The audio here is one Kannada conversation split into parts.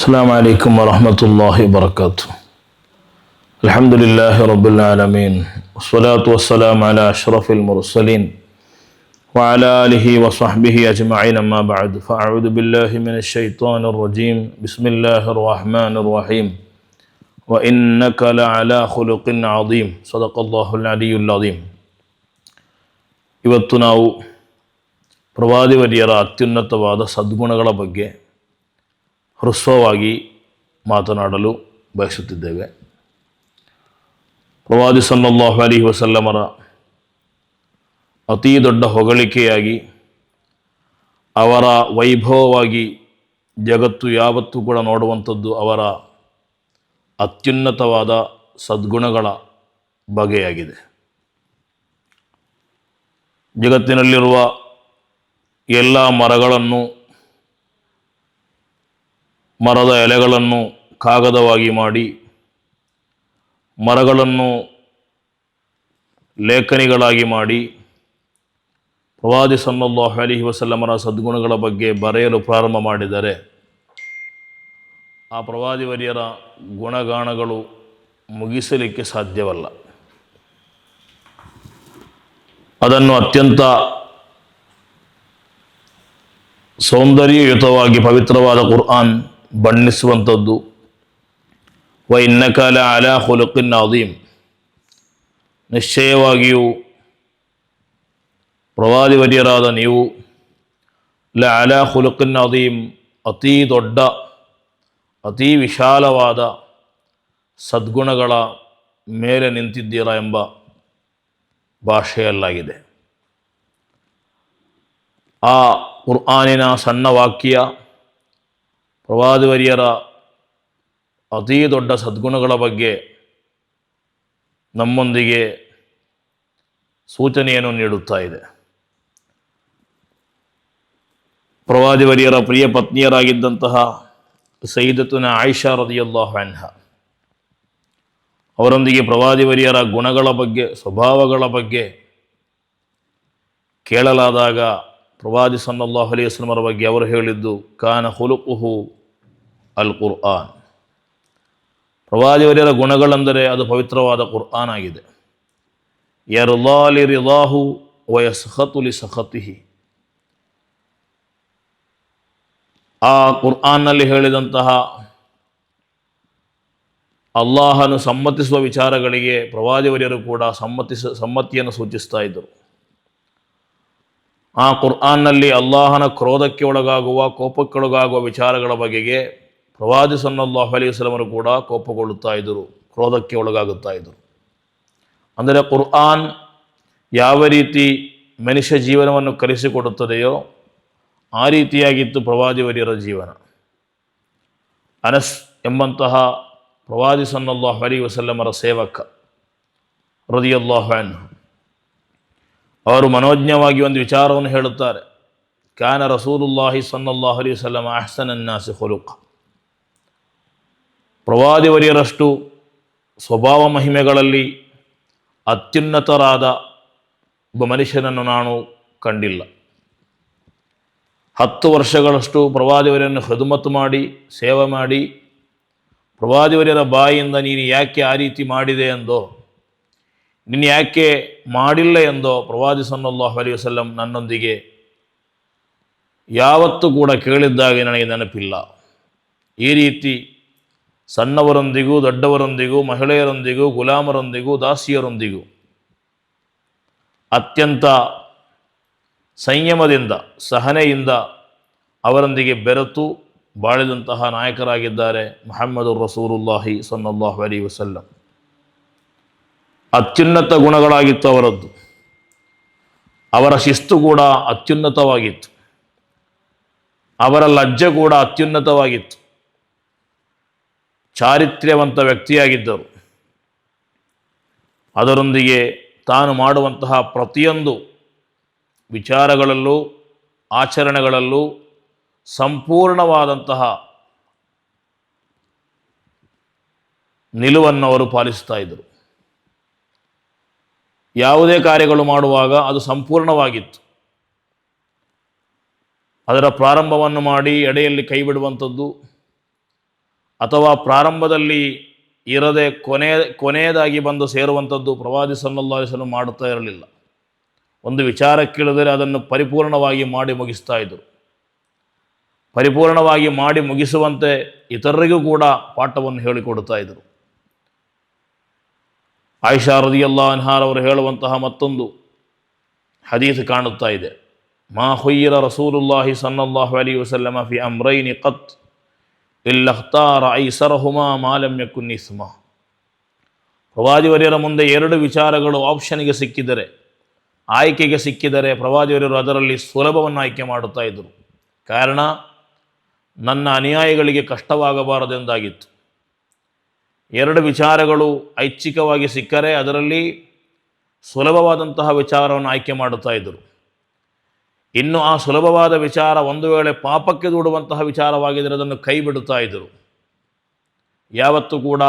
السلام عليكم ورحمة الله وبركاته الحمد لله رب العالمين والصلاة والسلام على أشرف المرسلين وعلى آله وصحبه أجمعين أما بعد فأعوذ بالله من الشيطان الرجيم بسم الله الرحمن الرحيم وإنك لعلى خلق عظيم صدق الله العلي العظيم ಇವತ್ತು ನಾವು ಪ್ರವಾದಿವರಿಯರ ಅತ್ಯುನ್ನತವಾದ ಸದ್ಗುಣಗಳ ಬಗ್ಗೆ ಹ್ರಸ್ವವಾಗಿ ಮಾತನಾಡಲು ಬಯಸುತ್ತಿದ್ದೇವೆ. ಪ್ರವಾದಿ ಸಲ್ಲಲ್ಲಾಹು ಅಲಿ ವಸಲ್ಲಮರ ಅತೀ ದೊಡ್ಡ ಹೊಗಳಿಕೆಯಾಗಿ ಅವರ ವೈಭವವಾಗಿ ಜಗತ್ತು ಯಾವತ್ತೂ ಕೂಡ ನೋಡುವಂಥದ್ದು ಅವರ ಅತ್ಯುನ್ನತವಾದ ಸದ್ಗುಣಗಳ ಬಗೆಯಾಗಿದೆ. ಜಗತ್ತಿನಲ್ಲಿರುವ ಎಲ್ಲ ಮರಗಳನ್ನು ಮರದ ಎಲೆಗಳನ್ನು ಕಾಗದವಾಗಿ ಮಾಡಿ, ಮರಗಳನ್ನು ಲೇಖನಿಗಳಾಗಿ ಮಾಡಿ, ಪ್ರವಾದಿ ಸಲ್ಲಲ್ಲಾಹು ಅಲಿಹಿ ವಸಲ್ಲಮರ ಸದ್ಗುಣಗಳ ಬಗ್ಗೆ ಬರೆಯಲು ಪ್ರಾರಂಭ ಮಾಡಿದರೆ, ಆ ಪ್ರವಾದಿ ವರಿಯರ ಗುಣಗಾಣಗಳು ಮುಗಿಸಲಿಕ್ಕೆ ಸಾಧ್ಯವಲ್ಲ. ಅದನ್ನು ಅತ್ಯಂತ ಸೌಂದರ್ಯಯುತವಾಗಿ ಪವಿತ್ರವಾದ ಕುರ್ಆನ್ ಬಣ್ಣಿಸುವಂಥದ್ದು. ವ ಇನ್ನಕಾಲ ಅಲಾ ಹುಲುಕಿನ್ ಅದೀಮ್ ನಿಶ್ಚಯವಾಗಿಯೂ ಪ್ರವಾದಿವರ್ಯರಾದ ನೀವು, ಲ ಅಲಾ ಹುಲುಕಿನ್ ಅದೀಮ್ ಅತೀ ದೊಡ್ಡ, ಅತೀ ವಿಶಾಲವಾದ ಸದ್ಗುಣಗಳ ಮೇಲೆ ನಿಂತಿದ್ದೀರಾ ಎಂಬ ಭಾಷೆಯಲ್ಲಾಗಿದೆ. ಆ ಕುರ್ಆನಿನ ಸಣ್ಣ ವಾಕ್ಯ ಪ್ರವಾದಿವರ್ಯರ ಅತೀ ದೊಡ್ಡ ಸದ್ಗುಣಗಳ ಬಗ್ಗೆ ನಮ್ಮೊಂದಿಗೆ ಸೂಚನೆಯನ್ನು ನೀಡುತ್ತಾ ಇದೆ. ಪ್ರವಾದಿವರಿಯರ ಪ್ರಿಯ ಪತ್ನಿಯರಾಗಿದ್ದಂತಹ ಸೈದತುನ ಆಯಿಷಾ ರದಿಯಲ್ಲಾಹ್ ಅನ್ಹ. ಅವರೊಂದಿಗೆ ಪ್ರವಾದಿವರಿಯರ ಗುಣಗಳ ಬಗ್ಗೆ, ಸ್ವಭಾವಗಳ ಬಗ್ಗೆ ಕೇಳಲಾದಾಗ ಪ್ರವಾದಿ ಸನ್ನಲ್ಲಾಹು ಅಲೈಹಿ ವಸಲ್ಲಮರ ಬಗ್ಗೆ ಅವರು ಹೇಳಿದ್ದು, ಕಾನ ಹುಲುಕುಹು ಅಲ್ ಕುರ್ಆನ್ ಪ್ರವಾದಿವರ್ಯರ ಗುಣಗಳೆಂದರೆ ಅದು ಪವಿತ್ರವಾದ ಕುರ್ಆನ್ ಆಗಿದೆ. ಯರ್ಲಾಲಿ ರಿಲಾಹು ವಯಸ್ಹತುಲಿ ಸಖತಿಹಿ ಆ ಕುರ್ಆನ್ನಲ್ಲಿ ಹೇಳಿದಂತಹ ಅಲ್ಲಾಹನು ಸಮ್ಮತಿಸುವ ವಿಚಾರಗಳಿಗೆ ಪ್ರವಾದಿವರ್ಯರು ಕೂಡ ಸಮ್ಮತಿಸ, ಸಮ್ಮತಿಯನ್ನು ಸೂಚಿಸ್ತಾ ಇದ್ದರು. ಆ ಕುರ್ಆನ್ನಲ್ಲಿ ಅಲ್ಲಾಹನ ಕ್ರೋಧಕ್ಕೆ ಒಳಗಾಗುವ, ಕೋಪಕ್ಕೊಳಗಾಗುವ ವಿಚಾರಗಳ ಬಗೆಗೆ ಪ್ರವಾದಿ ಸನ್ನಲ್ಲಾಹು ಅಲೈಹಿ ವಸಲ್ಲಮರು ಕೂಡ ಕೋಪಗೊಳ್ಳುತ್ತಾ ಇದ್ದರು, ಕ್ರೋಧಕ್ಕೆ ಒಳಗಾಗುತ್ತಾ ಇದ್ದರು. ಅಂದರೆ ಕುರ್ಆನ್ ಯಾವ ರೀತಿ ಮನುಷ್ಯ ಜೀವನವನ್ನು ಕಲಿಸಿಕೊಡುತ್ತದೆಯೋ ಆ ರೀತಿಯಾಗಿತ್ತು ಪ್ರವಾದಿವರ್ಯರ ಜೀವನ. ಅನಸ್ ಎಂಬಂತಹ ಪ್ರವಾದಿ ಸನ್ನಲ್ಲಾಹು ಅಲಿ ವಸಲ್ಲಮರ ಸೇವಕ ರದಿಯಲ್ಲಾಹು ಅನ್ಹು, ಅವರು ಮನೋಜ್ಞವಾಗಿ ಒಂದು ವಿಚಾರವನ್ನು ಹೇಳುತ್ತಾರೆ. ಕ್ಯಾನ ರಸೂಲುಲ್ಲಾಹಿ ಸನ್ನಲ್ಲಾಹು ಅಲಿ ವಸಲ್ಲಮ ಅಹ್ಸನನ್ನಾಸಿ ಹುಲುಕ್ ಪ್ರವಾದಿವರಿಯರಷ್ಟು ಸ್ವಭಾವ ಮಹಿಮೆಗಳಲ್ಲಿ ಅತ್ಯುನ್ನತರಾದ ಒಬ್ಬ ಮನುಷ್ಯನನ್ನು ನಾನು ಕಂಡಿಲ್ಲ. ಹತ್ತು ವರ್ಷಗಳಷ್ಟು ಪ್ರವಾದಿವರಿಯನ್ನು ಹದುಮತ್ತು ಮಾಡಿ, ಸೇವೆ ಮಾಡಿ, ಪ್ರವಾದಿವರ್ಯರ ಬಾಯಿಯಿಂದ ನೀನು ಯಾಕೆ ಆ ರೀತಿ ಮಾಡಿದೆ ಎಂದೋ, ನೀನು ಯಾಕೆ ಮಾಡಿಲ್ಲ ಎಂದೋ ಪ್ರವಾದಿ ಸನ್ನಲ್ಲಾಹ್ ಅಲಿ ವಸಲ್ಲಂ ನನ್ನೊಂದಿಗೆ ಯಾವತ್ತೂ ಕೂಡ ಕೇಳಿದ್ದಾಗಿ ನನಗೆ ನೆನಪಿಲ್ಲ. ಈ ರೀತಿ ಸಣ್ಣವರೊಂದಿಗೂ, ದೊಡ್ಡವರೊಂದಿಗೂ, ಮಹಿಳೆಯರೊಂದಿಗೂ, ಗುಲಾಮರೊಂದಿಗೂ, ದಾಸಿಯರೊಂದಿಗೂ. ಅತ್ಯಂತ ಸಂಯಮದಿಂದ, ಸಹನೆಯಿಂದ ಅವರೊಂದಿಗೆ ಬೆರೆತು ಬಾಳಿದಂತಹ ನಾಯಕರಾಗಿದ್ದಾರೆ ಮೊಹಮ್ಮದು ರಸೂರುಲ್ಲಾಹಿ ಸನ್ನಲ್ಲಾಹು ಅಲಿ ವಸಲ್ಲಂ. ಅತ್ಯುನ್ನತ ಗುಣಗಳಾಗಿತ್ತು ಅವರದ್ದು. ಅವರ ಶಿಸ್ತು ಕೂಡ ಅತ್ಯುನ್ನತವಾಗಿತ್ತು. ಅವರ ಲಜ್ಜೆ ಕೂಡ ಅತ್ಯುನ್ನತವಾಗಿತ್ತು. ಚಾರಿತ್ರ್ಯವಂತ ವ್ಯಕ್ತಿಯಾಗಿದ್ದರು. ಅದರೊಂದಿಗೆ ತಾನು ಮಾಡುವಂತಹ ಪ್ರತಿಯೊಂದು ವಿಚಾರಗಳಲ್ಲೂ, ಆಚರಣೆಗಳಲ್ಲೂ ಸಂಪೂರ್ಣವಾದಂತಹ ನಿಲುವನ್ನು ಅವರು ಪಾಲಿಸ್ತಾ ಇದ್ದರು. ಯಾವುದೇ ಕಾರ್ಯಗಳು ಮಾಡುವಾಗ ಅದು ಸಂಪೂರ್ಣವಾಗಿತ್ತು. ಅದರ ಪ್ರಾರಂಭವನ್ನು ಮಾಡಿ ಎಡೆಯಲ್ಲಿ ಕೈ ಬಿಡುವಂಥದ್ದು ಅಥವಾ ಪ್ರಾರಂಭದಲ್ಲಿ ಇರದೆ ಕೊನೆ, ಕೊನೆಯದಾಗಿ ಬಂದು ಸೇರುವಂಥದ್ದು ಪ್ರವಾದಿ ವಸಲ್ಲಂ ಮಾಡುತ್ತಾ ಇರಲಿಲ್ಲ. ಒಂದು ವಿಚಾರ ಕೇಳಿದರೆ ಅದನ್ನು ಪರಿಪೂರ್ಣವಾಗಿ ಮಾಡಿ ಮುಗಿಸ್ತಾ ಇದ್ದರು ಪರಿಪೂರ್ಣವಾಗಿ ಮಾಡಿ ಮುಗಿಸುವಂತೆ ಇತರರಿಗೂ ಕೂಡ ಪಾಠವನ್ನು ಹೇಳಿಕೊಡುತ್ತಾ ಇದ್ದರು ಆಯಿಷಾ ಅನ್ಹಾರ್ ಅವರು ಹೇಳುವಂತಹ ಮತ್ತೊಂದು ಹದೀಸ್ ಕಾಣುತ್ತಾ ಇದೆ. ಮಾ ಹುಯ್ಯರ ರಸೂಲುಲ್ಲಾಹಿ ಸನ್ನಲ್ಲಾಹು ಅಲಿ ವಸಲ್ಲಮ ಫಿ ಅಮ್ರೈನಿ ಕತ್ ಇಲ್ಲಖ್ತಾರ ಐಸರಹುಮಾ ಹುಮಾ ಯಕುನ್ ಇಸ್ಮ ಪ್ರವಾದಿವರ್ಯರ ಮುಂದೆ ಎರಡು ವಿಚಾರಗಳು ಆಪ್ಷನ್ಗೆ ಸಿಕ್ಕಿದರೆ, ಆಯ್ಕೆಗೆ ಸಿಕ್ಕಿದರೆ ಪ್ರವಾದಿವರ್ಯರು ಅದರಲ್ಲಿ ಸುಲಭವನ್ನು ಆಯ್ಕೆ ಮಾಡುತ್ತಾ ಇದ್ದರು. ಕಾರಣ, ನನ್ನ ಅನುಯಾಯಿಗಳಿಗೆ ಕಷ್ಟವಾಗಬಾರದೆಂದಾಗಿತ್ತು ಎರಡು ವಿಚಾರಗಳು ಐಚ್ಛಿಕವಾಗಿ ಸಿಕ್ಕರೆ ಅದರಲ್ಲಿ ಸುಲಭವಾದಂತಹ ವಿಚಾರವನ್ನು ಆಯ್ಕೆ ಮಾಡುತ್ತಾ ಇದ್ದರು. ಇನ್ನು ಆ ಸುಲಭವಾದ ವಿಚಾರ ಒಂದು ವೇಳೆ ಪಾಪಕ್ಕೆ ದೂಡುವಂತಹ ವಿಚಾರವಾಗಿದ್ದರೆ ಅದನ್ನು ಕೈ ಬಿಡುತ್ತಾ ಇದ್ದರು. ಯಾವತ್ತೂ ಕೂಡ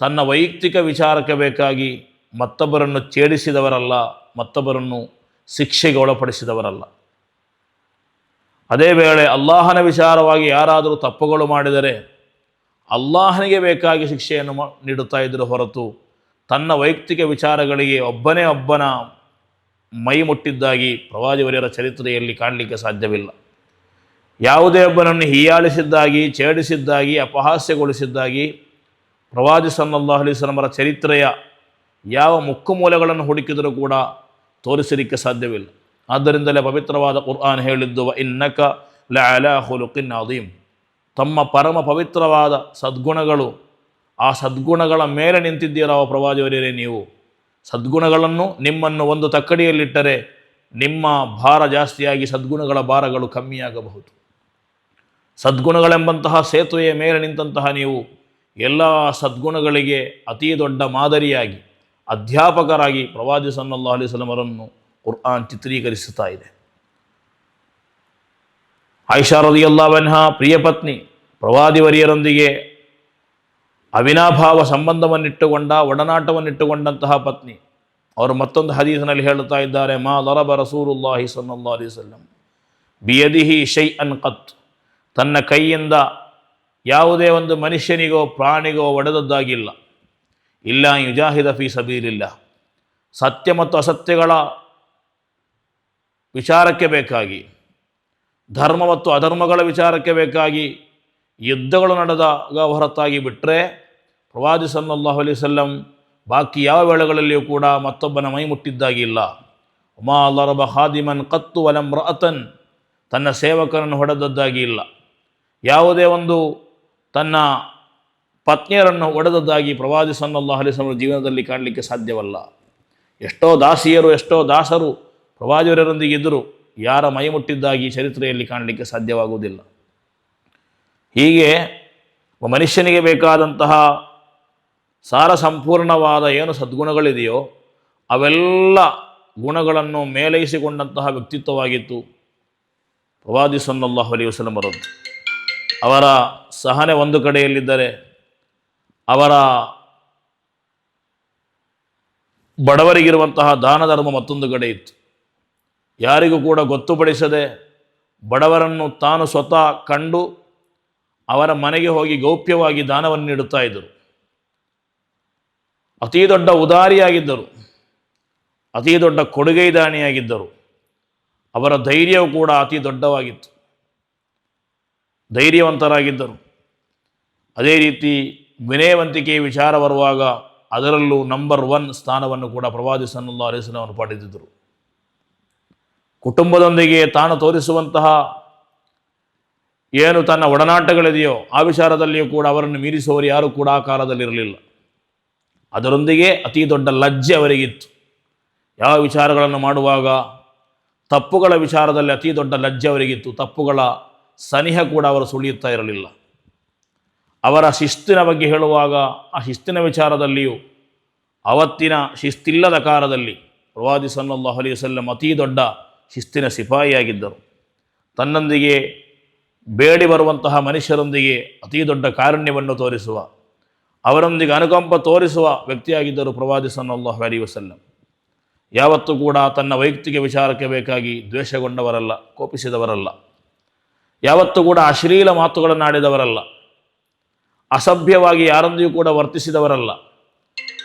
ತನ್ನ ವೈಯಕ್ತಿಕ ವಿಚಾರಕ್ಕೆ ಬೇಕಾಗಿ ಮತ್ತೊಬ್ಬರನ್ನು ಛೇಡಿಸಿದವರಲ್ಲ, ಮತ್ತೊಬ್ಬರನ್ನು ಶಿಕ್ಷೆಗೆ ಒಳಪಡಿಸಿದವರಲ್ಲ. ಅದೇ ವೇಳೆ ಅಲ್ಲಾಹನ ವಿಚಾರವಾಗಿ ಯಾರಾದರೂ ತಪ್ಪುಗಳು ಮಾಡಿದರೆ ಅಲ್ಲಾಹನಿಗೆ ಬೇಕಾಗಿ ಶಿಕ್ಷೆಯನ್ನು ನೀಡುತ್ತಾ ಇದ್ದರು ಹೊರತು ತನ್ನ ವೈಯಕ್ತಿಕ ವಿಚಾರಗಳಿಗೆ ಒಬ್ಬನೇ ಒಬ್ಬನ ಮೈ ಮುಟ್ಟಿದ್ದಾಗಿ ಪ್ರವಾದಿವರ್ಯರ ಚರಿತ್ರೆಯಲ್ಲಿ ಕಾಣಲಿಕ್ಕೆ ಸಾಧ್ಯವಿಲ್ಲ. ಯಾವುದೇ ಒಬ್ಬನನ್ನು ಹೀಯಾಳಿಸಿದ್ದಾಗಿ, ಛೇಡಿಸಿದ್ದಾಗಿ, ಅಪಹಾಸ್ಯಗೊಳಿಸಿದ್ದಾಗಿ ಪ್ರವಾದಿ ಸಲ್ಲಲ್ಲಾಹು ಅಲೈಹಿ ವಸಲ್ಲಮರ ಚರಿತ್ರೆಯ ಯಾವ ಮುಕ್ಕು ಮೂಲಗಳನ್ನು ಹುಡುಕಿದರೂ ಕೂಡ ತೋರಿಸಲಿಕ್ಕೆ ಸಾಧ್ಯವಿಲ್ಲ. ಆದ್ದರಿಂದಲೇ ಪವಿತ್ರವಾದ ಕುರ್ಆನ್ ಹೇಳಿದ್ದು, "ವ ಇನ್ನಕ ಲಅಲಾ ಹುಲುಕಿನ್ ಅದೀಮ್. ತಮ್ಮ ಪರಮ ಪವಿತ್ರವಾದ ಸದ್ಗುಣಗಳು, ಆ ಸದ್ಗುಣಗಳ ಮೇಲೆ ನಿಂತಿದ್ದೀರಾ ಪ್ರವಾದಿಯವರೇ ನೀವು. ಸದ್ಗುಣಗಳನ್ನು ನಿಮ್ಮನ್ನು ಒಂದು ತಕ್ಕಡಿಯಲ್ಲಿಟ್ಟರೆ ನಿಮ್ಮ ಭಾರ ಜಾಸ್ತಿಯಾಗಿ ಸದ್ಗುಣಗಳ ಭಾರಗಳು ಕಮ್ಮಿಯಾಗಬಹುದು. ಸದ್ಗುಣಗಳೆಂಬಂತಹ ಸೇತುವೆಯ ಮೇಲೆ ನಿಂತಹ ನೀವು ಎಲ್ಲ ಸದ್ಗುಣಗಳಿಗೆ ಅತೀ ದೊಡ್ಡ ಮಾದರಿಯಾಗಿ ಅಧ್ಯಾಪಕರಾಗಿ ಪ್ರವಾದಿ ಸಲ್ಲಾ ಅಲೈಹಿ ವಸಲ್ಲಮರನ್ನು ಕುರ್ಆನ್ ಚಿತ್ರೀಕರಿಸುತ್ತಾ ಇದೆ. ಆಯಿಷಾ ರದಿಯಲ್ಲಾವನ್ಹ ಪ್ರಿಯ ಪತ್ನಿ ಪ್ರವಾದಿವರಿಯರೊಂದಿಗೆ ಅವಿನಾಭಾವ ಸಂಬಂಧವನ್ನಿಟ್ಟುಕೊಂಡ ಒಡನಾಟವನ್ನಿಟ್ಟುಕೊಂಡಂತಹ ಪತ್ನಿ. ಅವರು ಮತ್ತೊಂದು ಹದೀಸಿನಲ್ಲಿ ಹೇಳುತ್ತಾ ಇದ್ದಾರೆ, ಮಾ ಲರಬ ರಸೂರುಲ್ಲಾಹಿ ಸಲ್ಲಲ್ಲಾಹು ಅಲೈಹಿ ವಸಲ್ಲಂ. ಬಿಯದಿಹಿ ಶೈ ಅನ್ ಕತ್. ತನ್ನ ಕೈಯಿಂದ ಯಾವುದೇ ಒಂದು ಮನುಷ್ಯನಿಗೋ, ಪ್ರಾಣಿಗೋ ಒಡೆದದ್ದಾಗಿಲ್ಲ. ಇಲ್ಲ ಯುಜಾಹಿದ ಫಿ ಸಬೀಲಿಲ್ಲ. ಸತ್ಯ ಮತ್ತು ಅಸತ್ಯಗಳ ವಿಚಾರಕ್ಕೆ ಬೇಕಾಗಿ, ಧರ್ಮ ಮತ್ತು ಅಧರ್ಮಗಳ ವಿಚಾರಕ್ಕೆ ಬೇಕಾಗಿ ಯುದ್ಧಗಳು ನಡೆದಾಗ ಹೊರತಾಗಿ ಬಿಟ್ಟರೆ ಪ್ರವಾದಿ ಸಲ್ಲಲ್ಲಾಹು ಅಲೈಹಿ ವಸಲ್ಲಂ ಬಾಕಿ ಯಾವ ವೇಳೆಗಳಲ್ಲಿಯೂ ಕೂಡ ಮತ್ತೊಬ್ಬನ ಮೈ ಮುಟ್ಟಿದ್ದಾಗಿಲ್ಲ. ಉಮಾ ಅಲ್ಲರಬ ಹಾದಿಮನ್ ಕತ್ತು ವಲಂ ಅತನ್ ತನ್ನ ಸೇವಕನನ್ನು ಹೊಡೆದದ್ದಾಗಿ ಇಲ್ಲ ಯಾವುದೇ ಒಂದು ತನ್ನ ಪತ್ನಿಯರನ್ನು ಒಡೆದದ್ದಾಗಿ ಪ್ರವಾದಿ ಸನ್ನಲ್ಲಾಹ ವಸಲ್ಲಂ ಜೀವನದಲ್ಲಿ ಕಾಣಲಿಕ್ಕೆ ಸಾಧ್ಯವಲ್ಲ. ಎಷ್ಟೋ ದಾಸಿಯರು, ಎಷ್ಟೋ ದಾಸರು ಪ್ರವಾದಿಯವರೊಂದಿಗೆ ಇದ್ದರು ಯಾರ ಮೈ ಮುಟ್ಟಿದ್ದಾಗಿ ಚರಿತ್ರೆಯಲ್ಲಿ ಕಾಣಲಿಕ್ಕೆ ಸಾಧ್ಯವಾಗುವುದಿಲ್ಲ. ಹೀಗೆ ಮನುಷ್ಯನಿಗೆ ಬೇಕಾದಂತಹ ಸಾರ ಸಂಪೂರ್ಣವಾದ ಏನು ಸದ್ಗುಣಗಳಿದೆಯೋ ಅವೆಲ್ಲ ಗುಣಗಳನ್ನು ಮೇಲೈಸಿಕೊಂಡಂತಹ ವ್ಯಕ್ತಿತ್ವವಾಗಿತ್ತು. ಪ್ರವಾದಿ ಸಲ್ಲಲ್ಲಾಹು ಅಲೈಹಿ ವಸಲಮರದ್ದು ಅವರ ಸಹನೆ ಒಂದು ಕಡೆಯಲ್ಲಿದ್ದರೆ ಅವರ ಬಡವರಿಗಿರುವಂತಹ ದಾನ ಧರ್ಮ ಮತ್ತೊಂದು ಕಡೆ ಇತ್ತು. ಯಾರಿಗೂ ಕೂಡ ಗೊತ್ತುಪಡಿಸದೆ ಬಡವರನ್ನು ತಾನು ಸ್ವತಃ ಕಂಡು ಅವರ ಮನೆಗೆ ಹೋಗಿ ಗೌಪ್ಯವಾಗಿ ದಾನವನ್ನು ನೀಡುತ್ತಾ ಇದ್ದರು. ಅತೀ ದೊಡ್ಡ ಉದಾರಿಯಾಗಿದ್ದರು. ಅತೀ ದೊಡ್ಡ ಕೊಡುಗೈದಾನಿಯಾಗಿದ್ದರು ಅವರ ಧೈರ್ಯವು ಕೂಡ ಅತಿ ದೊಡ್ಡವಾಗಿತ್ತು. ಧೈರ್ಯವಂತರಾಗಿದ್ದರು. ಅದೇ ರೀತಿ ವಿನಯವಂತಿಕೆ ವಿಚಾರ ಬರುವಾಗ ಅದರಲ್ಲೂ ನಂಬರ್ ಒನ್ ಸ್ಥಾನವನ್ನು ಕೂಡ ಪ್ರವಾದಿ ವಸಲ್ಲಂ ಅವರು ಪಡೆದಿದ್ದರು ಕುಟುಂಬದೊಂದಿಗೆ ತಾನು ತೋರಿಸುವಂತಹ ಏನು ತನ್ನ ಒಡನಾಟಗಳಿದೆಯೋ ಆ ವಿಚಾರದಲ್ಲಿಯೂ ಕೂಡ ಅವರನ್ನು ಮೀರಿಸುವವರು ಯಾರೂ ಕೂಡ ಆ ಕಾಲದಲ್ಲಿರಲಿಲ್ಲ. ಅದರೊಂದಿಗೆ ಅತಿ ದೊಡ್ಡ ಲಜ್ಜೆ ಅವರಿಗಿತ್ತು. ಯಾವ ವಿಚಾರಗಳನ್ನು ಮಾಡುವಾಗ ತಪ್ಪುಗಳ ವಿಚಾರದಲ್ಲಿ ಅತಿ ದೊಡ್ಡ ಲಜ್ಜೆ ಅವರಿಗಿತ್ತು. ತಪ್ಪುಗಳ ಸನಿಹ ಕೂಡ ಅವರು ಸುಳಿಯುತ್ತಾ ಇರಲಿಲ್ಲ. ಅವರ ಶಿಸ್ತಿನ ಬಗ್ಗೆ ಹೇಳುವಾಗ ಆ ಶಿಸ್ತಿನ ವಿಚಾರದಲ್ಲಿಯೂ ಅವತ್ತಿನ ಶಿಸ್ತಿಲ್ಲದ ಕಾಲದಲ್ಲಿ ಪ್ರವಾದಿ ಸಲ್ಲಲ್ಲಾಹು ಅಲಿ ವಸಲ್ಲಂ ಅತೀ ದೊಡ್ಡ ಶಿಸ್ತಿನ ಸಿಪಾಯಿಯಾಗಿದ್ದರು. ತನ್ನೊಂದಿಗೆ ಬೇಡಿ ಬರುವಂತಹ ಮನುಷ್ಯರೊಂದಿಗೆ ಅತೀ ದೊಡ್ಡ ಕಾರುಣ್ಯವನ್ನು ತೋರಿಸುವ ಅವರೊಂದಿಗೆ ಅನುಕಂಪ ತೋರಿಸುವ ವ್ಯಕ್ತಿಯಾಗಿದ್ದರು ಪ್ರವಾದಿ ಸನ್ನಲ್ಲಾಹ್ ಅಲೈಹಿ ವಸಲ್ಲಂ. ಯಾವತ್ತೂ ಕೂಡ ತನ್ನ ವೈಯಕ್ತಿಕ ವಿಚಾರಕ್ಕೆ ಬೇಕಾಗಿ ದ್ವೇಷಗೊಂಡವರಲ್ಲ, ಕೋಪಿಸಿದವರಲ್ಲ. ಯಾವತ್ತೂ ಕೂಡ ಅಶ್ಲೀಲ ಮಾತುಗಳನ್ನು ಆಡಿದವರಲ್ಲ. ಅಸಭ್ಯವಾಗಿ ಯಾರೊಂದಿಗೂ ಕೂಡ ವರ್ತಿಸಿದವರಲ್ಲ.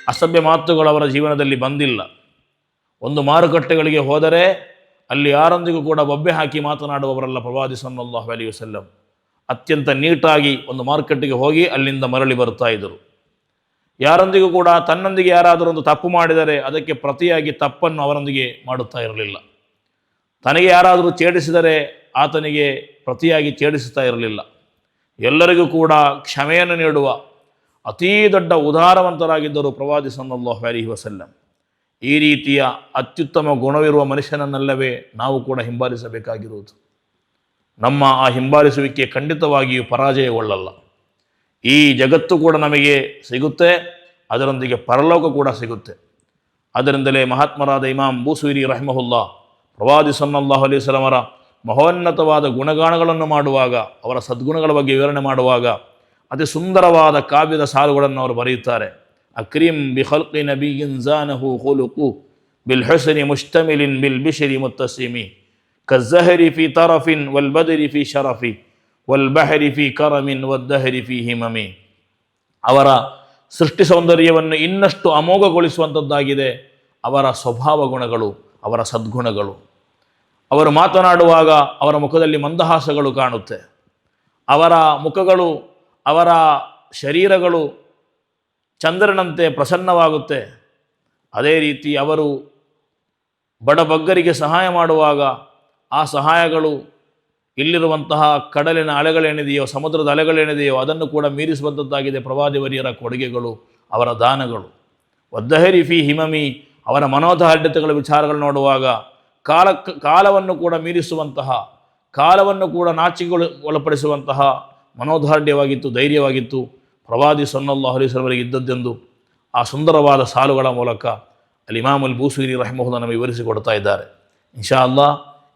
ಅಸಭ್ಯ ಮಾತುಗಳು ಅವರ ಜೀವನದಲ್ಲಿ ಬಂದಿಲ್ಲ. ಒಂದು ಮಾರುಕಟ್ಟೆಗಳಿಗೆ ಹೋದರೆ ಅಲ್ಲಿ ಯಾರೊಂದಿಗೂ ಕೂಡ ಬೊಬ್ಬೆ ಹಾಕಿ ಮಾತನಾಡುವವರಲ್ಲ ಪ್ರವಾದಿ ಸನ್ನಲ್ಲಾಹ್ ವ್ಯಾಲಿ ವಸಲ್ಲಂ. ಅತ್ಯಂತ ನೀಟಾಗಿ ಒಂದು ಮಾರ್ಕೆಟ್ಗೆ ಹೋಗಿ ಅಲ್ಲಿಂದ ಮರಳಿ ಬರ್ತಾ ಇದ್ದರು. ಯಾರೊಂದಿಗೂ ಕೂಡ ತನ್ನೊಂದಿಗೆ ಯಾರಾದರೂ ಒಂದು ತಪ್ಪು ಮಾಡಿದರೆ ಅದಕ್ಕೆ ಪ್ರತಿಯಾಗಿ ತಪ್ಪನ್ನು ಅವರೊಂದಿಗೆ ಮಾಡುತ್ತಾ ಇರಲಿಲ್ಲ. ತನಗೆ ಯಾರಾದರೂ ಛೇಡಿಸಿದರೆ ಆತನಿಗೆ ಪ್ರತಿಯಾಗಿ ಛೇಡಿಸುತ್ತಾ ಇರಲಿಲ್ಲ. ಎಲ್ಲರಿಗೂ ಕೂಡ ಕ್ಷಮೆಯನ್ನು ನೀಡುವ ಅತೀ ದೊಡ್ಡ ಉದಾರವಂತರಾಗಿದ್ದರು ಪ್ರವಾದಿ ಸಲ್ಲಲ್ಲಾಹು ಅಲೈಹಿ ವಸಲ್ಲಂ. ಈ ರೀತಿಯ ಅತ್ಯುತ್ತಮ ಗುಣವಿರುವ ಮನುಷ್ಯನನ್ನಲ್ಲವೇ ನಾವು ಕೂಡ ಹಿಂಬಾಲಿಸಬೇಕಾಗಿರುವುದು. ನಮ್ಮ ಆ ಹಿಂಬಾಲಿಸುವಿಕೆ ಖಂಡಿತವಾಗಿಯೂ ಪರಾಜಯಗೊಳ್ಳಲ್ಲ. ಈ ಜಗತ್ತು ಕೂಡ ನಮಗೆ ಸಿಗುತ್ತೆ, ಅದರೊಂದಿಗೆ ಪರಲೋಕ ಕೂಡ ಸಿಗುತ್ತೆ. ಅದರಿಂದಲೇ ಮಹಾತ್ಮರಾದ ಇಮಾಮ್ ಬೂಸುವಿರಿ ರಹಮಹುಲ್ಲಾ ಪ್ರವಾದಿ ಸನ್ನಲ್ಲಾಹು ಅಲೈಹಿ ಸ್ವಲಮರ ಮಹೋನ್ನತವಾದ ಗುಣಗಾನಗಳನ್ನು ಮಾಡುವಾಗ, ಅವರ ಸದ್ಗುಣಗಳ ಬಗ್ಗೆ ವಿವರಣೆ ಮಾಡುವಾಗ ಅತಿ ಸುಂದರವಾದ ಕಾವ್ಯದ ಸಾಲುಗಳನ್ನು ಅವರು ಬರೆಯುತ್ತಾರೆ. ಅಕ್ರೀಂ ಬಿ ಖಲ್ಕಿ ನಬಿಯಿನ್ ಜಾನಹು ಖುಲುಕು ಬಿಲ್ ಹೆಸರಿ ಮುಷ್ಟಮಿಲಿನ್ ಬಿಲ್ ಬಿಶರಿ ಮುತ್ತಸೀಮಿ ಕಜ್ಜಹರಿ ಫಿ ತರಫಿನ್ ವಲ್ ಬದರಿ ಫಿ ಶರಫಿ ವಲ್ ಬಹರಿಫಿ ಕರಮಿನ್ ವದ್ದಹರಿ ಫಿ ಹಿಮಮಿ ಅವರ ಸೃಷ್ಟಿ ಸೌಂದರ್ಯವನ್ನು ಇನ್ನಷ್ಟು ಅಮೋಘಗೊಳಿಸುವಂಥದ್ದಾಗಿದೆ. ಅವರ ಸ್ವಭಾವ ಗುಣಗಳು, ಅವರ ಸದ್ಗುಣಗಳು. ಅವರು ಮಾತನಾಡುವಾಗ ಅವರ ಮುಖದಲ್ಲಿ ಮಂದಹಾಸಗಳು ಕಾಣುತ್ತೆ. ಅವರ ಮುಖಗಳು, ಅವರ ಶರೀರಗಳು ಚಂದ್ರನಂತೆ ಪ್ರಸನ್ನವಾಗುತ್ತೆ. ಅದೇ ರೀತಿ ಅವರು ಬಡಬಗ್ಗರಿಗೆ ಸಹಾಯ ಮಾಡುವಾಗ ಆ ಸಹಾಯಗಳು ಇಲ್ಲಿರುವಂತಹ ಕಡಲಿನ ಅಲೆಗಳೇನಿದೆಯೋ, ಸಮುದ್ರದ ಅಲೆಗಳೇನಿದೆಯೋ, ಅದನ್ನು ಕೂಡ ಮೀರಿಸುವಂಥದ್ದಾಗಿದೆ ಪ್ರವಾದಿವರಿಯರ ಕೊಡುಗೆಗಳು, ಅವರ ದಾನಗಳು. ಒದ್ದಹರಿ ಫಿ ಹಿಮಮಿ ಅವರ ಮನೋಧಾರ್ಢ್ಯತೆಗಳ ವಿಚಾರಗಳು ನೋಡುವಾಗ ಕಾಲ, ಕಾಲವನ್ನು ಕೂಡ ಮೀರಿಸುವಂತಹ, ಕಾಲವನ್ನು ಕೂಡ ನಾಚಿಗಳು ಒಳಪಡಿಸುವಂತಹ ಮನೋಧಾರ್ಢ್ಯವಾಗಿತ್ತು ಧೈರ್ಯವಾಗಿತ್ತು ಪ್ರವಾದಿ ಸೊನ್ನಲ್ಲಾ ಹರಿಸರವರಿಗೆ ಇದ್ದದ್ದೆಂದು ಆ ಸುಂದರವಾದ ಸಾಲುಗಳ ಮೂಲಕ ಅಲ್ಲಿ ಇಮಾಮುಲ್ ಬೂಸೂರಿ ರಹಮಹುಲ್ಲ ನಮಗೆ ವಿವರಿಸಿಕೊಡ್ತಾ ಇದ್ದಾರೆ. ಇನ್ಶಾ ಅಲ್ಲಾ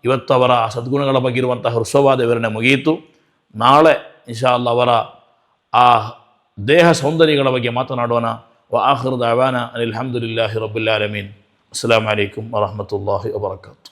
ಇವತ್ತು ಅವರ ಆ ಸದ್ಗುಣಗಳ ಬಗ್ಗೆ ಇರುವಂತಹ ಹೃಸ್ವವಾದ ವಿವರಣೆ ಮುಗಿಯಿತು ನಾಳೆ ಇನ್ಶಾ ಅಲ್ಲಾ ಅವರ ಆ ದೇಹ ಸೌಂದರ್ಯಗಳ ಬಗ್ಗೆ ಮಾತನಾಡೋಣ ವ ಆಖಿರ್ ದಾವಾನ ಅನಿಲ್ ಹಮ್ದುಲಿಲ್ಲಾಹಿ ರಬ್ಬಿಲ್ ಆಲಮೀನ್ ಅಸ್ಸಲಾಮ್ ಅಲೈಕುಮ್ ವರಹಮತುಲ್ಲಾಹಿ ವಬರಕಾತು